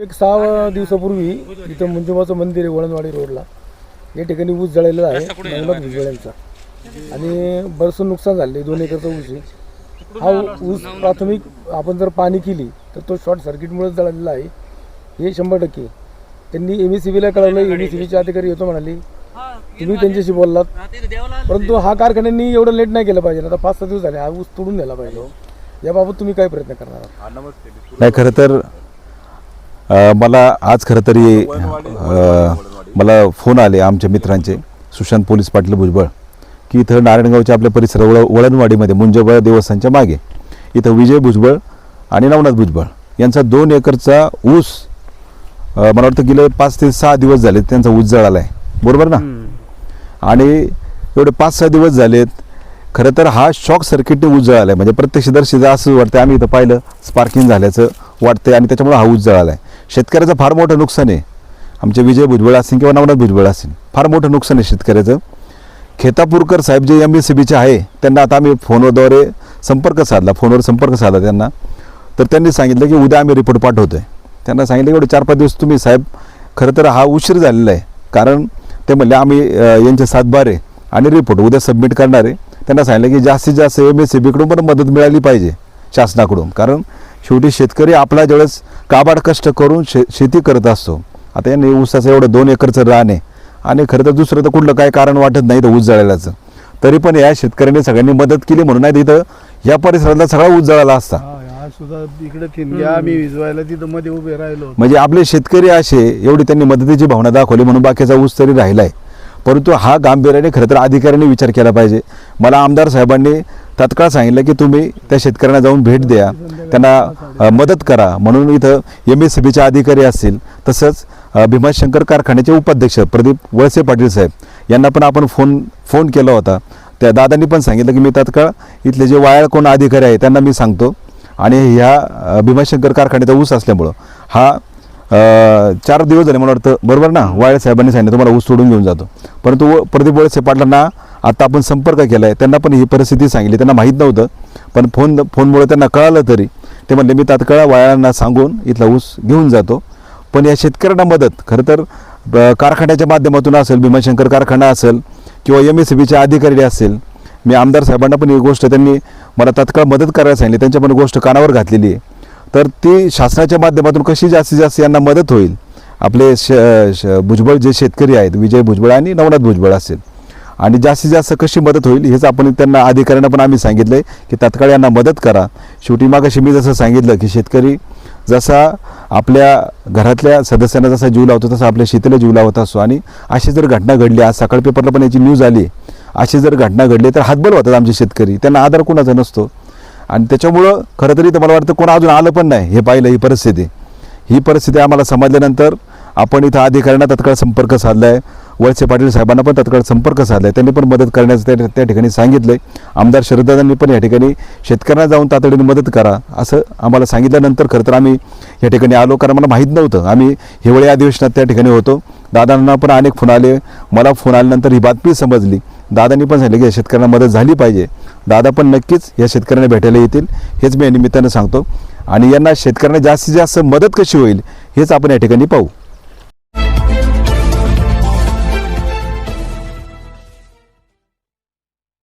एक सहा दिवसापूर्वी इथं मंजुमाचं मंदिर आहे वळणवाडी रोडला. या ठिकाणी ऊस जळालेला आहे नवनाथ आणि बरंचसं नुकसान झाले दोन एकरचा ऊस आहे. हा ऊस प्राथमिक आपण जर पाणी केली तर तो शॉर्ट सर्किटमुळे जळालेला आहे. हे शंभर टक्के. त्यांनी एम एस सी बीला कळवलं एम एस सी बीचे अधिकारी येतो म्हणाले. तुम्ही त्यांच्याशी बोललात. परंतु हा कारखान्यांनी एवढं लेट नाही केलं पाहिजे. आता पाच सहा दिवस झाले हा ऊस तोडून द्यायला पाहिजे. याबाबत तुम्ही काय प्रयत्न करणार आहात? नाही खरं तर मला आज खरं तरी मला फोन आले आमच्या मित्रांचे सुशांत पोलीस पाटील भुजबळ की इथं नारायणगावच्या आपल्या परिसर वळ वळणवाडीमध्ये मुंजबळ देवस्थानच्या मागे इथं विजय भुजबळ आणि नवनाथ भुजबळ यांचा दोन एकरचा ऊस मला वाटतं गेले पाच ते सहा दिवस झाले त्यांचा ऊस जळाला आहे बरोबर ना? आणि एवढे पाच सहा दिवस झालेत खरं तर हा शॉक सर्किटने ऊस जळाला आहे म्हणजे प्रत्यक्षदर्शीचं असं वाटतं आम्ही इथं पाहिलं स्पार्किंग झाल्याचं वाटते आणि त्याच्यामुळे हा ऊस जळाला आहे शेतकऱ्याचं फार मोठं नुकसान आहे. आमचे विजय भुजबळ असतील किंवा नवनाथ भुजबळ असतील फार मोठं नुकसान आहे शेतकऱ्याचं. खेतापूरकर साहेब जे एम बी सी बीचे आहे त्यांना आता आम्ही फोनद्वारे संपर्क साधला फोनवर संपर्क साधला त्यांना. तर त्यांनी सांगितलं की उद्या आम्ही रिपोर्ट पाठवतो आहे त्यांना सांगितलं की एवढे चार पाच दिवस तुम्ही साहेब खरं तर हा उशीर झालेला आहे. कारण ते म्हणले आम्ही यांचे यांचे सातबारे आणि रिपोर्ट उद्या सबमिट करणार आहे. त्यांना सांगितलं की जास्तीत जास्त एम एस सी बीकडून पण मदत मिळाली पाहिजे शासनाकडून. कारण शेवटी शेतकरी आपला ज्यावेळेस काबाड कष्ट करून शे शेती करत असतो. आता यांनी ऊसाचं एवढं दोन एकरचं रान आहे. आणि खरं तर दुसरं तर कुठलं काय कारण वाटत नाही तर ऊस जळायलाचं तरी पण या शेतकऱ्यांनी सगळ्यांनी मदत केली म्हणून नाही तर इथं या परिसरातला सगळा ऊस जळाला असता. सुद्धा इकडे ठिणग्या आम्ही विजवायला तिथं मध्ये उभे राहिलो म्हणजे आपले शेतकरी असे एवढी त्यांनी मदतीची भावना दाखवली म्हणून बाकीचा ऊस तरी राहिलाय. परंतु हा गांभीर्याने खरं तर अधिकाऱ्यांनी विचार केला पाहिजे. मला आमदार साहेबांनी तात्काळ सांगितलं की तुम्ही त्या शेतकऱ्यांना जाऊन भेट द्या. त्यांना मदत करा. म्हणून इथं एम एस सी बीचे अधिकारी असतील तसंच भीमाशंकर कारखान्याचे उपाध्यक्ष प्रदीप वळसे पाटील साहेब यांना पण आपण फोन फोन केला होता. त्या दादांनी पण सांगितलं की मी तात्काळ इथले जे वायाळ कोण अधिकारी आहे त्यांना मी सांगतो. आणि ह्या भीमाशंकर कारखान्याचा ऊस असल्यामुळं हा चार दिवस झाले मला वाटतं. बरोबर ना? वाळे साहेबांनी सांगितलं तुम्हाला ऊस सोडून घेऊन जातो. परंतु प्रदीप वळसे पाटलांना आता आपण संपर्क केला आहे त्यांना पण ही परिस्थिती सांगितली. त्यांना माहीत नव्हतं. पण फोन फोनमुळे त्यांना कळालं तरी ते म्हणले मी तात्काळ वाळ्यांना सांगून इथला ऊस घेऊन जातो. पण या शेतकऱ्यांना मदत खरं तर कारखान्याच्या माध्यमातून असेल भीमाशंकर कारखाना असेल किंवा एम एस सी बीचे अधिकारी असेल मी आमदार साहेबांना पण ही गोष्ट त्यांनी मला तात्काळ मदत करायला सांगितली. त्यांच्या पण गोष्ट कानावर घातलेली आहे. तर ती शासनाच्या माध्यमातून कशी जास्तीत जास्त यांना मदत होईल? आपले श श- भुजबळ जे शेतकरी आहेत विजय भुजबळ आणि नवनाथ भुजबळ असेल. आणि जास्तीत जास्त कशी मदत होईल हेच आपण त्यांना अधिकाऱ्यांना पण आम्ही सांगितलं आहे की तात्काळ यांना मदत करा. शेवटी मागाशी मी जसं सांगितलं की शेतकरी जसा आपल्या घरातल्या सदस्यांना जसा जीव लावतो तसा आपल्या शेतीला जीव लावत असतो. आणि अशी जर घटना घडली आज सकाळ पेपरला पण याची न्यूज आली अशी जर घटना घडली तर हातबल होतात आमचे शेतकरी. त्यांना आधार कोणाचा नसतो. आणि त्याच्यामुळं खरं तरी तर मला वाटतं कोण अजून आलं पण नाही हे पाहिलं ही परिस्थिती. ही परिस्थिती आम्हाला समजल्यानंतर आपण इथं अधिकाऱ्यांना तत्काळ संपर्क साधला आहे वळसे पाटील साहेबांना पण तत्काळ संपर्क साधला आहे त्यांनी पण मदत करण्याचं त्या त्या ठिकाणी सांगितलं आहे आमदार शरददादांनी पण या ठिकाणी शेतकऱ्यांना जाऊन तातडीने मदत करा असं आम्हाला सांगितल्यानंतर खरं तर आम्ही या ठिकाणी आलो. कारण मला माहीत नव्हतं. आम्ही हिवाळी अधिवेशनात त्या ठिकाणी होतो. दादांना पण अनेक फोन आले. मला फोन आल्यानंतर ही बातमी समजली. दादांनी पण सांगितलं की शेतकऱ्यांना मदत झाली पाहिजे. दादा पण नक्कीच या शेतकऱ्यांना भेटायला येतील हेच मी या निमित्तानं सांगतो. आणि यांना शेतकऱ्यांना जास्तीत जास्त मदत कशी होईल हेच आपण या ठिकाणी पाहू.